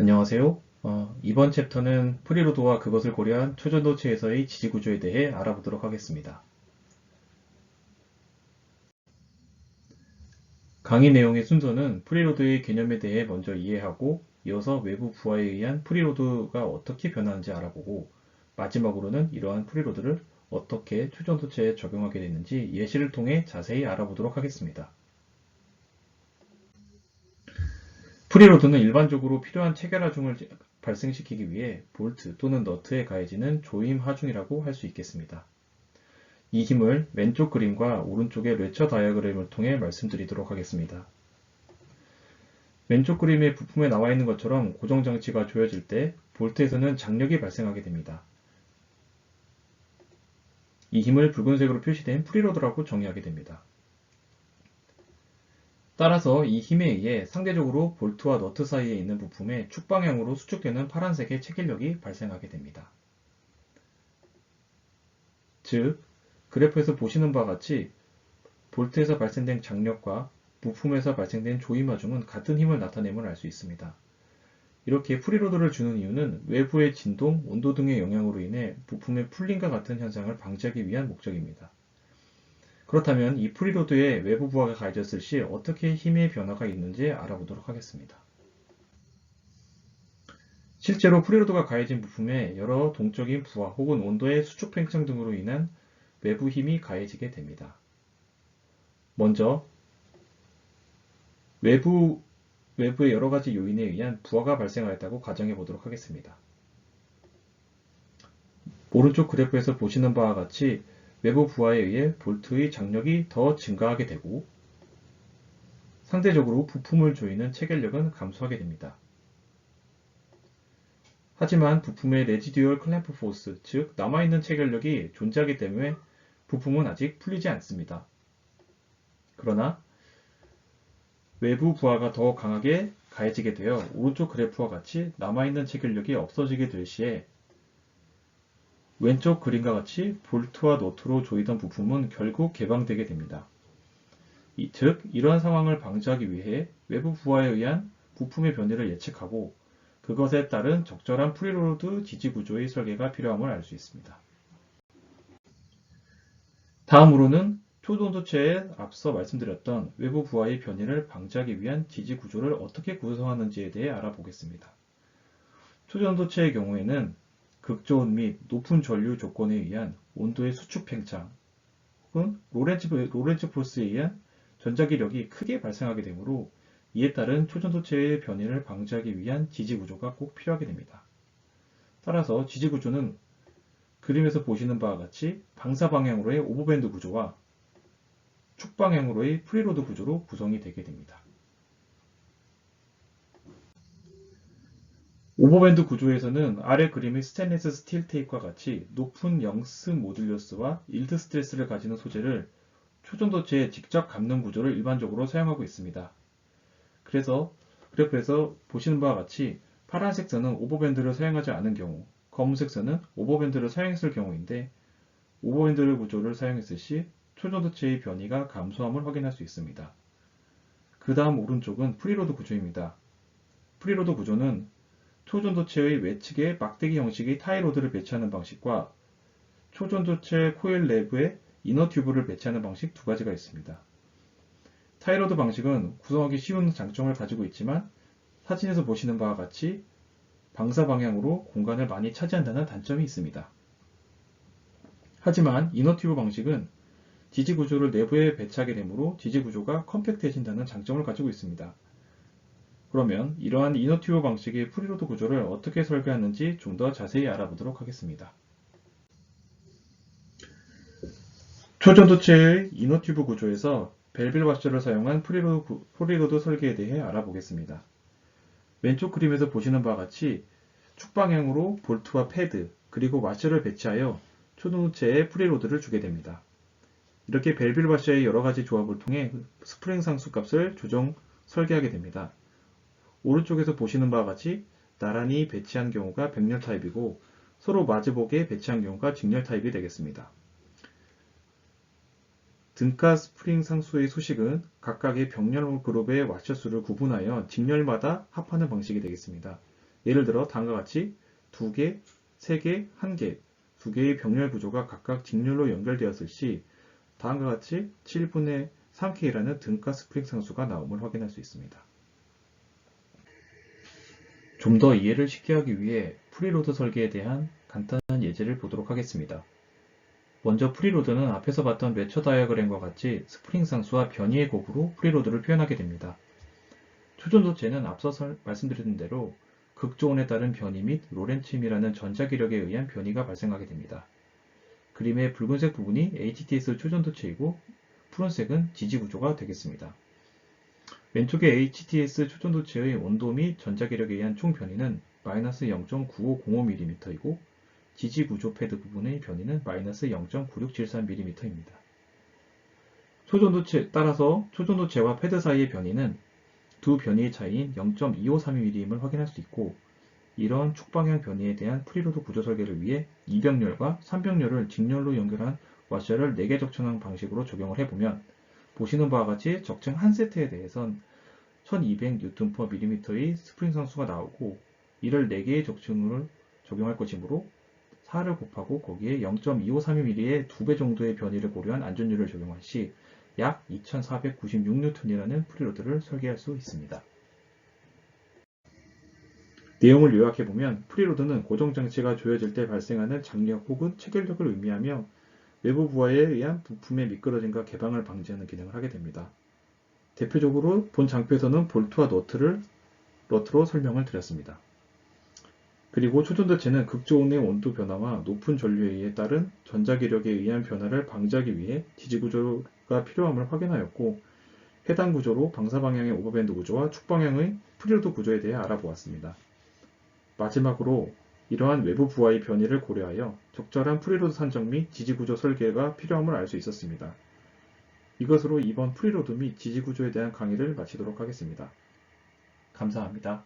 안녕하세요. 어, 이번 챕터는 프리로드와 그것을 고려한 초전도체에서의 지지구조에 대해 알아보도록 하겠습니다. 강의 내용의 순서는 프리로드의 개념에 대해 먼저 이해하고 이어서 외부 부하에 의한 프리로드가 어떻게 변하는지 알아보고 마지막으로는 이러한 프리로드를 어떻게 초전도체에 적용하게 되는지 예시를 통해 자세히 알아보도록 하겠습니다. 프리로드는 일반적으로 필요한 체결 하중을 발생시키기 위해 볼트 또는 너트에 가해지는 조임 하중이라고 할 수 있겠습니다. 이 힘을 왼쪽 그림과 오른쪽의 레처 다이어그램을 통해 말씀드리도록 하겠습니다. 왼쪽 그림의 부품에 나와 있는 것처럼 고정장치가 조여질 때 볼트에서는 장력이 발생하게 됩니다. 이 힘을 붉은색으로 표시된 프리로드라고 정의하게 됩니다. 따라서 이 힘에 의해 상대적으로 볼트와 너트 사이에 있는 부품에 축방향으로 수축되는 파란색의 체결력이 발생하게 됩니다. 즉, 그래프에서 보시는 바와 같이 볼트에서 발생된 장력과 부품에서 발생된 조임하중은 같은 힘을 나타냄을 알 수 있습니다. 이렇게 프리로드를 주는 이유는 외부의 진동, 온도 등의 영향으로 인해 부품의 풀림과 같은 현상을 방지하기 위한 목적입니다. 그렇다면 이 프리로드에 외부 부하가 가해졌을 시 어떻게 힘의 변화가 있는지 알아보도록 하겠습니다. 실제로 프리로드가 가해진 부품에 여러 동적인 부하 혹은 온도의 수축 팽창 등으로 인한 외부 힘이 가해지게 됩니다. 먼저 외부, 외부의 여러 가지 요인에 의한 부하가 발생하였다고 가정해 보도록 하겠습니다. 오른쪽 그래프에서 보시는 바와 같이 외부 부하에 의해 볼트의 장력이 더 증가하게 되고 상대적으로 부품을 조이는 체결력은 감소하게 됩니다. 하지만 부품의 레지듀얼 클램프 포스, 즉 남아있는 체결력이 존재하기 때문에 부품은 아직 풀리지 않습니다. 그러나 외부 부하가 더 강하게 가해지게 되어 오른쪽 그래프와 같이 남아있는 체결력이 없어지게 될 시에 왼쪽 그림과 같이 볼트와 너트로 조이던 부품은 결국 개방되게 됩니다. 이, 즉, 이러한 상황을 방지하기 위해 외부 부하에 의한 부품의 변이를 예측하고 그것에 따른 적절한 프리로드 지지 구조의 설계가 필요함을 알 수 있습니다. 다음으로는 초전도체에 앞서 말씀드렸던 외부 부하의 변이를 방지하기 위한 지지 구조를 어떻게 구성하는지에 대해 알아보겠습니다. 초전도체의 경우에는 극저온 및 높은 전류 조건에 의한 온도의 수축 팽창 혹은 로렌츠, 로렌츠 포스에 의한 전자기력이 크게 발생하게 되므로 이에 따른 초전도체의 변이를 방지하기 위한 지지구조가 꼭 필요하게 됩니다. 따라서 지지구조는 그림에서 보시는 바와 같이 방사 방향으로의 오버밴드 구조와 축 방향으로의 프리로드 구조로 구성이 되게 됩니다. 오버밴드 구조에서는 아래 그림의 스테인리스 스틸 테이프와 같이 높은 영스 모듈러스와 일드 스트레스를 가지는 소재를 초전도체에 직접 감는 구조를 일반적으로 사용하고 있습니다. 그래서 그래프에서 보시는 바와 같이 파란색 선은 오버밴드를 사용하지 않은 경우, 검은색 선은 오버밴드를 사용했을 경우인데 오버밴드 구조를 사용했을 시 초전도체의 변이가 감소함을 확인할 수 있습니다. 그 다음 오른쪽은 프리로드 구조입니다. 프리로드 구조는 초전도체의 외측에 막대기 형식의 타이로드를 배치하는 방식과 초전도체 코일 내부에 이너 튜브를 배치하는 방식 두 가지가 있습니다. 타이로드 방식은 구성하기 쉬운 장점을 가지고 있지만 사진에서 보시는 바와 같이 방사 방향으로 공간을 많이 차지한다는 단점이 있습니다. 하지만 이너 튜브 방식은 지지 구조를 내부에 배치하게 되므로 지지 구조가 컴팩트해진다는 장점을 가지고 있습니다. 그러면 이러한 이너튜브 방식의 프리로드 구조를 어떻게 설계하는지 좀 더 자세히 알아보도록 하겠습니다. 초전도체의 이너튜브 구조에서 벨빌 와셔를 사용한 프리로드, 프리로드 설계에 대해 알아보겠습니다. 왼쪽 그림에서 보시는 바와 같이 축방향으로 볼트와 패드 그리고 와셔를 배치하여 초전도체에 프리로드를 주게 됩니다. 이렇게 벨빌 와셔의 여러 가지 조합을 통해 스프링 상수 값을 조정 설계하게 됩니다. 오른쪽에서 보시는 바와 같이 나란히 배치한 경우가 백렬 타입이고 서로 마주보게 배치한 경우가 직렬 타입이 되겠습니다. 등가 스프링 상수의 수식은 각각의 병렬 그룹의 와셔수를 구분하여 직렬마다 합하는 방식이 되겠습니다. 예를 들어 다음과 같이 2개, 3개, 1개, 두 개의 병렬 구조가 각각 직렬로 연결되었을 시 다음과 같이 7분의 3K라는 등가 스프링 상수가 나옴을 확인할 수 있습니다. 좀 더 이해를 쉽게 하기 위해 프리로드 설계에 대한 간단한 예제를 보도록 하겠습니다. 먼저 프리로드는 앞에서 봤던 매처 다이어그램과 같이 스프링 상수와 변이의 곱으로 프리로드를 표현하게 됩니다. 초전도체는 앞서 설- 말씀드린 대로 극조온에 따른 변이 및 로렌츠임이라는 전자기력에 의한 변이가 발생하게 됩니다. 그림의 붉은색 부분이 HTS 초전도체이고 푸른색은 지지구조가 되겠습니다. 왼쪽의 HTS 초전 도체의 온도 및 전자기력에 의한 총 변이는 마이너스 0.9505mm이고 지지 구조 패드 부분의 변이는 마이너스 0.9673mm입니다. 초전도체, 따라서 초전도체와 패드 사이의 변이는 두 변이의 차이인 0.2532mm임을 확인할 수 있고 이런 축방향 변이에 대한 프리로드 구조 설계를 위해 2병렬과 3병렬을 직렬로 연결한 와셔를 4개 적층한 방식으로 적용을 해보면 보시는 바와 같이 적층 한 세트에 대해선 1200Nm/mm의 스프링 상수가 나오고 이를 4개의 적층을 적용할 것이므로 4를 곱하고 거기에 0.2532mm의 2배 정도의 변이를 고려한 안전율을 적용할 시약 2496N이라는 프리로드를 설계할 수 있습니다. 내용을 요약해보면 프리로드는 고정장치가 조여질 때 발생하는 장력 혹은 체결력을 의미하며 외부 부하에 의한 부품의 미끄러짐과 개방을 방지하는 기능을 하게 됩니다. 대표적으로 본 장표에서는 볼트와 너트를 너트로 설명을 드렸습니다. 그리고 초전도체는 극저온의 온도 변화와 높은 전류에 의해 따른 전자기력에 의한 변화를 방지하기 위해 지지구조가 필요함을 확인하였고 해당 구조로 방사방향의 오버밴드 구조와 축방향의 프리로드 구조에 대해 알아보았습니다. 마지막으로 이러한 외부 부하의 변이를 고려하여 적절한 프리로드 산정 및 지지구조 설계가 필요함을 알 수 있었습니다. 이것으로 이번 프리로드 및 지지구조에 대한 강의를 마치도록 하겠습니다. 감사합니다.